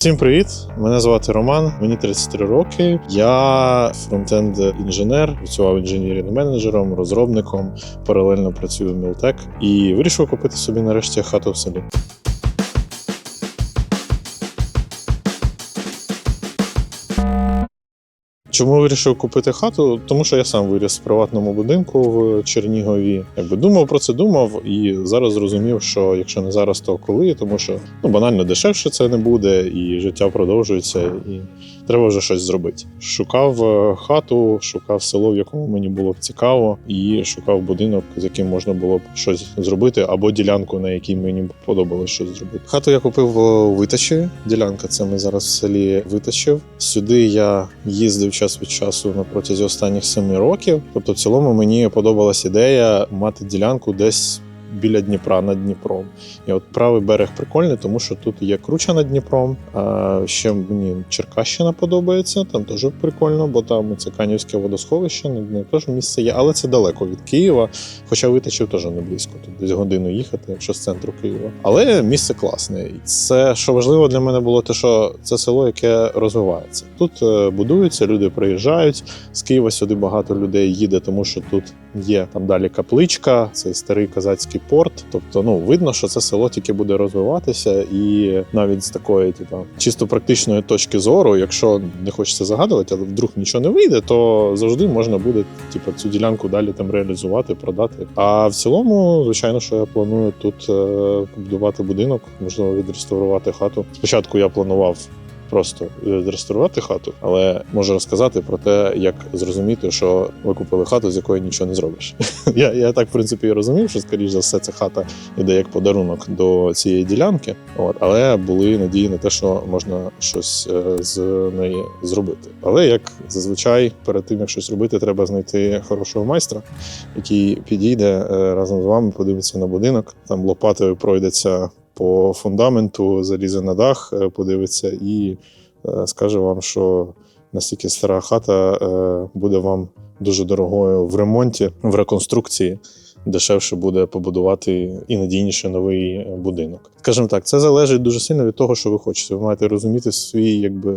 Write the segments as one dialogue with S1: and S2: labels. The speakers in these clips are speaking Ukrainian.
S1: Всім привіт! Мене звати Роман, мені 33 роки. Я фронтенд інженер, працював інженерним менеджером, розробником, паралельно працюю в Мілтек і вирішив купити собі нарешті хату в селі. Чому вирішив купити хату? Тому що я сам виріс в приватному будинку в Чернігові. Якби думав про це, думав, і зараз зрозумів, що якщо не зараз, то коли, тому що ну банально дешевше це не буде, і життя продовжується, і треба вже щось зробити. Шукав е, хату, шукав село, в якому мені було б цікаво, і шукав будинок, з яким можна було б щось зробити, або ділянку, на якій мені подобалось щось зробити. Хату я купив у Витачі. Ділянка це ми зараз в селі Витачів. Сюди я їздив час від часу на протязі останніх семи років. Тобто, в цілому мені подобалась ідея мати ділянку десь. Біля Дніпра над Дніпром. І от правий берег прикольний, тому що тут є круча над Дніпром. А ще мені Черкащина подобається, там теж прикольно, бо там це Канівське водосховище, дні теж місце є, але це далеко від Києва. Хоча витачів теж не близько, тут десь годину їхати, якщо з центру Києва. Але місце класне. І це що важливо для мене було, те, що це село, яке розвивається. Тут е, будуються, люди приїжджають. З Києва сюди багато людей їде, тому що тут є там далі капличка, цей старий казацький порт. Тобто, ну видно, що це село тільки буде розвиватися, і навіть з такої, типу, чисто практичної точки зору, якщо не хочеться загадувати, але вдруг нічого не вийде, то завжди можна буде типу, цю ділянку далі там реалізувати, продати. А в цілому, звичайно, що я планую тут е, побудувати будинок, можливо, відреставрувати хату. Спочатку я планував. Просто відреставрувати хату, але можу розказати про те, як зрозуміти, що ви купили хату, з якої нічого не зробиш. я, я так в принципі розумів, що скоріш за все ця хата йде як подарунок до цієї ділянки. От але були надії на те, що можна щось е, з неї зробити. Але як зазвичай, перед тим як щось робити, треба знайти хорошого майстра, який підійде е, разом з вами, подивиться на будинок, там лопатою пройдеться по фундаменту, залізе на дах, е, подивиться і е, скаже вам, що настільки стара хата е, буде вам дуже дорогою в ремонті, в реконструкції. Дешевше буде побудувати і надійніше новий будинок. Скажімо так, це залежить дуже сильно від того, що ви хочете. Ви маєте розуміти свій якби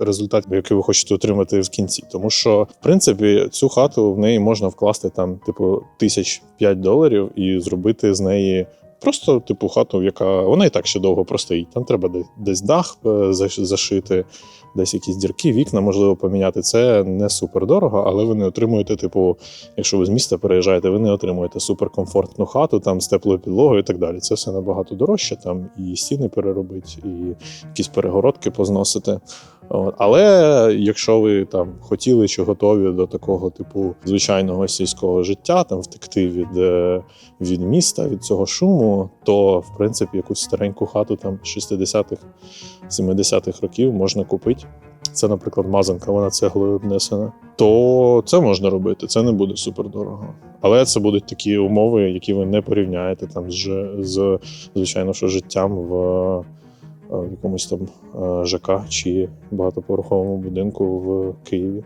S1: результат, який ви хочете отримати в кінці. Тому що, в принципі, цю хату в неї можна вкласти там, типу, тисяч п'ять доларів і зробити з неї. Просто типу хату, яка вона і так ще довго простоїть. Там треба де- десь дах е, зашити, десь якісь дірки, вікна можливо поміняти. Це не супер дорого, але ви не отримуєте, типу, якщо ви з міста переїжджаєте, ви не отримуєте суперкомфортну хату там з теплою підлогою і так далі. Це все набагато дорожче. Там і стіни переробити, і якісь перегородки позносити. От. Але якщо ви там хотіли чи готові до такого типу звичайного сільського життя, там втекти від, е, від міста, від цього шуму, то в принципі якусь стареньку хату там 60-х, 70-х років можна купити. Це, наприклад, мазанка, вона цеглою обнесена. То це можна робити, це не буде супер дорого. Але це будуть такі умови, які ви не порівняєте там з, з звичайно, що життям в, в якомусь там е, ЖК чи багатоповерховому будинку в Києві.